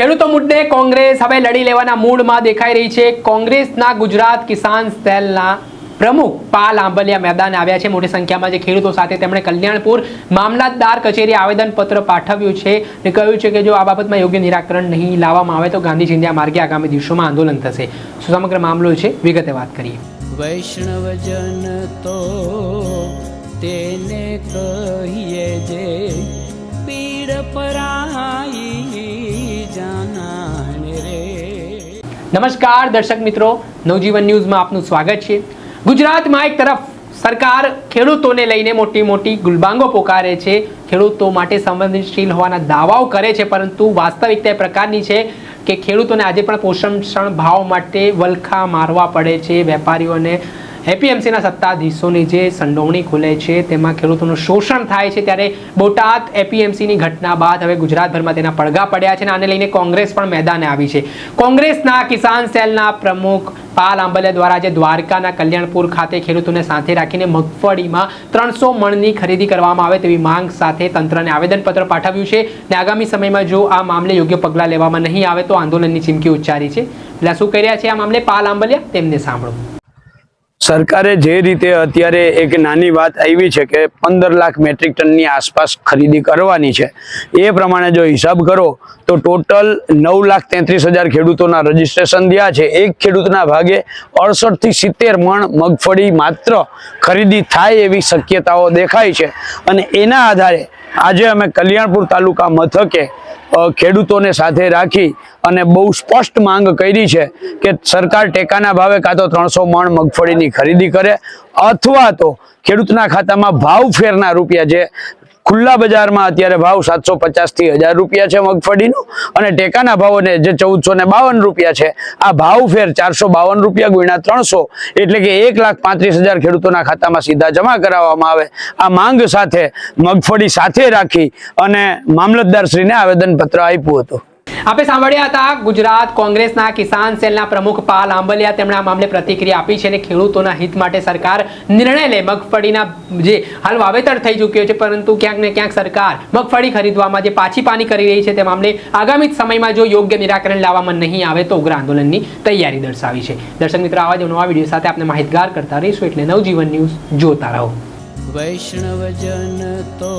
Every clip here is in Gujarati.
ખેડૂતો મુદ્દે કોંગ્રેસ હવે લડી લેવાના મૂડમાં દેખાઈ રહી છે. કોંગ્રેસના ગુજરાત કિસાન સેલના પ્રમુખ પાલ આંબલિયા મેદાને આવ્યા છે. મોટી સંખ્યામાં જે ખેડૂતો સાથે તેમણે કલ્યાણપુર મામલતદાર કચેરી આવેદનપત્ર પાઠવ્યું છે અને કહ્યું છે કે જો આ બાબતમાં યોગ્ય નિરાકરણ નહીં લાવવામાં આવે તો ગાંધી ચિંધ્યા માર્ગે આગામી દિવસોમાં આંદોલન થશે. સમગ્ર મામલો છે. વિગતે વાત કરીએ. વૈષ્ણવજન તો તેને કહીએ જે પીડ પરાઈ નમસ્કાર દર્શક મિત્રો, નવજીવન ન્યૂઝમાં આપનું સ્વાગત છે. ગુજરાતમાં એક તરફ સરકાર ખેડૂતોને લઈને મોટી મોટી ગુલબાંગો પોકારે છે. ખેડૂતો માટે સંવેદનશીલ હોવાના દાવાઓ કરે છે, પરંતુ વાસ્તવિકતા એ પ્રકારની છે કે ખેડૂતોને આજે પણ પોષણ ભાવ માટે વલખા મારવા પડે છે. વેપારીઓને એપીએમસીના સત્તાધીશોની જે સંડોવણી ખુલે છે, તેમાં ખેડૂતોનું શોષણ થાય છે ત્યારે બોટાદ એપીએમસીની ઘટના બાદ હવે ગુજરાતભરમાં તેના પડઘા પડ્યા છે અને આને લઈને કોંગ્રેસ પણ મેદાને આવી છે. કોંગ્રેસના કિસાન સેલના પ્રમુખ પાલ આંબલિયા દ્વારા આજે દ્વારકાના કલ્યાણપુર ખાતે ખેડૂતોને સાથે રાખીને મગફળીમાં ત્રણસો મણની ખરીદી કરવામાં આવે તેવી માંગ સાથે તંત્રને આવેદનપત્ર પાઠવ્યું છે અને આગામી સમયમાં જો આ મામલે યોગ્ય પગલાં લેવામાં નહીં આવે તો આંદોલનની ચીમકી ઉચ્ચારી છે. એટલે શું કરી રહ્યા છે આ મામલે પાલ આંબલિયા? તેમને સાંભળો. સરકારે જે રીતે અત્યારે એક નાની વાત આવી છે કે પંદર લાખ મેટ્રિક ટનની આસપાસ ખરીદી કરવાની છે, એ પ્રમાણે જો હિસાબ કરો, તો ટોટલ નવ લાખ તેત્રીસ હજાર ખેડૂતોના રજીસ્ટ્રેશન થયા છે. એક ખેડૂતના ભાગે અડસઠથી સિત્તેર મણ મગફળી માત્ર ખરીદી થાય એવી શક્યતાઓ દેખાય છે. અને એના આધારે આજે અમે કલ્યાણપુર તાલુકા મથકે ખેડૂતોને સાથે રાખી અને બહુ સ્પષ્ટ માંગ કરી છે કે સરકાર ટેકાના ભાવે કાં તો ત્રણસો મણ મગફળીની ખરીદી કરે અથવા તો ખેડૂતના ખાતામાં ભાવ ફેરના રૂપિયા જે ખુલ્લા બજારમાં અત્યારે ભાવ સાતસો પચાસથી હજાર રૂપિયા છે મગફળીનો અને ટેકાના ભાવોને જે ચૌદસો ને બાવન રૂપિયા છે, આ ભાવ ફેર ચારસો બાવન રૂપિયા ગુણ્યા ત્રણસો એટલે કે એક લાખ પાંત્રીસ હજાર ખેડૂતોના ખાતામાં સીધા જમા કરાવવામાં આવે. આ માંગ સાથે મગફળી સાથે રાખી અને મામલતદારશ્રીને આવેદનપત્ર આપ્યું હતું. આપણે સાંભળ્યા હતા, ગુજરાત કોંગ્રેસના કિસાન સેલના પ્રમુખ પાલ આંબલિયા તેમણે આ મામલે પ્રતિક્રિયા આપી છે અને ખેડૂતોના હિત માટે સરકાર નિર્ણય લે. મગફળીના જે હાલ વાવેતર થઈ ચૂક્યો છે, પરંતુ ક્યાંક ને ક્યાંક સરકાર મગફળી ખરીદવામાં જે પાછી પાની કરી રહી છે તે મામલે આગામી સમયમાં જો યોગ્ય નિરાકરણ લાવવામાં નહીં આવે તો ઉગ્ર આંદોલનની તૈયારી દર્શાવી છે. દર્શક મિત્રો, આવા જ નવા વીડિયો સાથે આપણે માહિતગાર કરતા રહીશું એટલે નવજીવન ન્યૂઝ જોતા રહો. વૈષ્ણવજન તો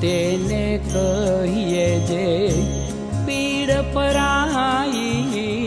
તેને કહીએ જે પરાઈ.